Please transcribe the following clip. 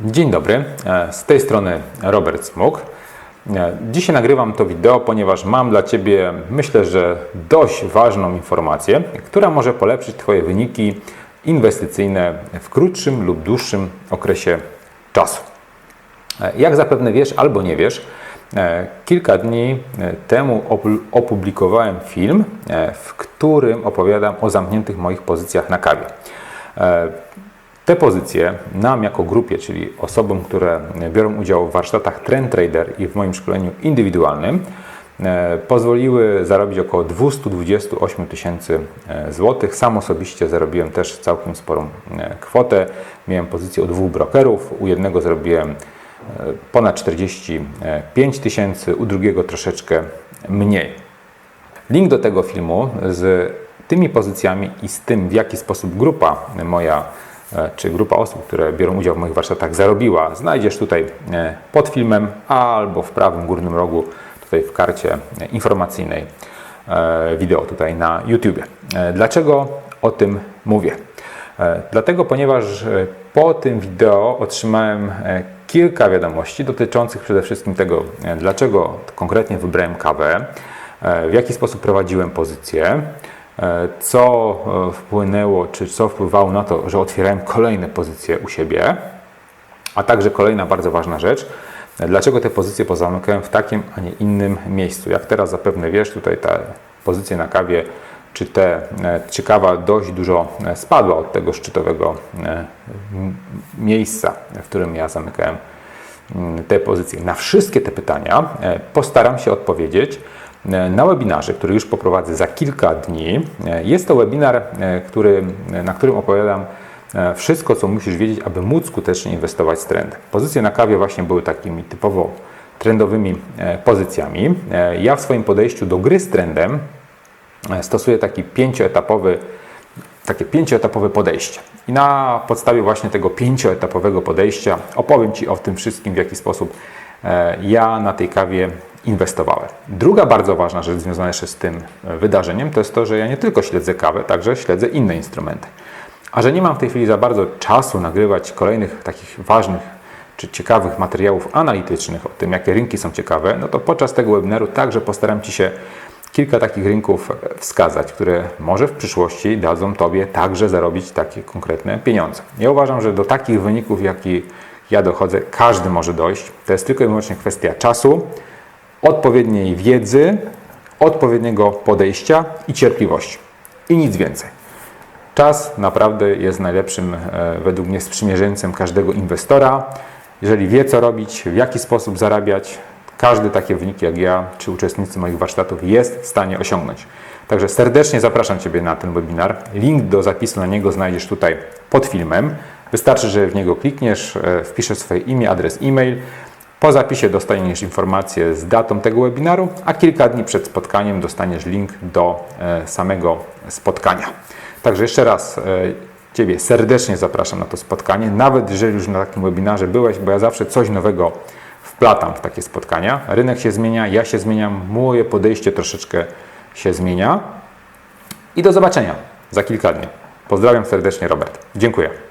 Dzień dobry, e, z tej strony Robert Smuk. E, Dzisiaj nagrywam to wideo, ponieważ mam dla Ciebie, myślę, że dość ważną informację, która może polepszyć Twoje wyniki inwestycyjne w krótszym lub dłuższym okresie czasu. E, Jak zapewne wiesz albo nie wiesz, kilka dni temu opu- opublikowałem film, w którym opowiadam o zamkniętych moich pozycjach na kawie. Te pozycje nam jako grupie, czyli osobom, które biorą udział w warsztatach Trend Trader i w moim szkoleniu indywidualnym, e, pozwoliły zarobić około 228 tysięcy e, złotych. Sam osobiście zarobiłem też całkiem sporą e, kwotę. Miałem pozycję u dwóch brokerów. U jednego zarobiłem ponad 45 tysięcy, u drugiego troszeczkę mniej. Link do tego filmu z tymi pozycjami i z tym, w jaki sposób grupa moja, czy grupa osób, które biorą udział w moich warsztatach, zarobiła, znajdziesz tutaj e, pod filmem albo w prawym górnym rogu, tutaj w karcie e, informacyjnej e, wideo tutaj na YouTube. E, Dlaczego o tym mówię? E, Dlatego, ponieważ e, po tym wideo otrzymałem e, kilka wiadomości dotyczących przede wszystkim tego, e, dlaczego konkretnie wybrałem kawę, e, w jaki sposób prowadziłem pozycję, e, co e, wpłynęło, czy co wpływało na to, że otwierałem kolejne pozycje u siebie, a także kolejna bardzo ważna rzecz, dlaczego te pozycje pozamykałem w takim, a nie innym miejscu. Jak teraz zapewne wiesz, tutaj te pozycje na kawie, czy, te, e, czy kawa dość dużo e, spadła od tego szczytowego e, miejsca, w którym ja zamykałem te pozycje. Na wszystkie te pytania e, postaram się odpowiedzieć e, na webinarze, który już poprowadzę za kilka dni. E, Jest to webinar, e, który, na którym opowiadam e, wszystko, co musisz wiedzieć, aby móc skutecznie inwestować z trendem. Pozycje na kawie właśnie były takimi typowo trendowymi e, pozycjami. E, Ja w swoim podejściu do gry z trendem e, stosuję taki pięcioetapowy takie pięcioetapowe podejście. I na podstawie właśnie tego pięcioetapowego podejścia opowiem Ci o tym wszystkim, w jaki sposób e, ja na tej kawie inwestowałem. Druga bardzo ważna rzecz związana jeszcze z tym e, wydarzeniem to jest to, że ja nie tylko śledzę kawę, także śledzę inne instrumenty. A że nie mam w tej chwili za bardzo czasu nagrywać kolejnych takich ważnych czy ciekawych materiałów analitycznych o tym, jakie rynki są ciekawe, no to podczas tego webinaru także postaram Ci się kilka takich rynków wskazać, które może w przyszłości dadzą Tobie także zarobić takie konkretne pieniądze. Ja uważam, że do takich wyników, jaki ja dochodzę, każdy może dojść. To jest tylko i wyłącznie kwestia czasu, odpowiedniej wiedzy, odpowiedniego podejścia i cierpliwości. I nic więcej. Czas naprawdę jest najlepszym, e, według mnie, sprzymierzeńcem każdego inwestora. Jeżeli wie, co robić, w jaki sposób zarabiać, każdy takie wyniki jak ja, czy uczestnicy moich warsztatów jest w stanie osiągnąć. Także serdecznie zapraszam Ciebie na ten webinar. Link do zapisu na niego znajdziesz tutaj pod filmem. Wystarczy, że w niego klikniesz, e, wpiszesz swoje imię, adres e-mail. Po zapisie dostaniesz informację z datą tego webinaru, a kilka dni przed spotkaniem dostaniesz link do e, samego spotkania. Także jeszcze raz e, Ciebie serdecznie zapraszam na to spotkanie, nawet jeżeli już na takim webinarze byłeś, bo ja zawsze coś nowego wplatam w takie spotkania. Rynek się zmienia, ja się zmieniam, moje podejście troszeczkę się zmienia. I do zobaczenia za kilka dni. Pozdrawiam serdecznie, Robert. Dziękuję.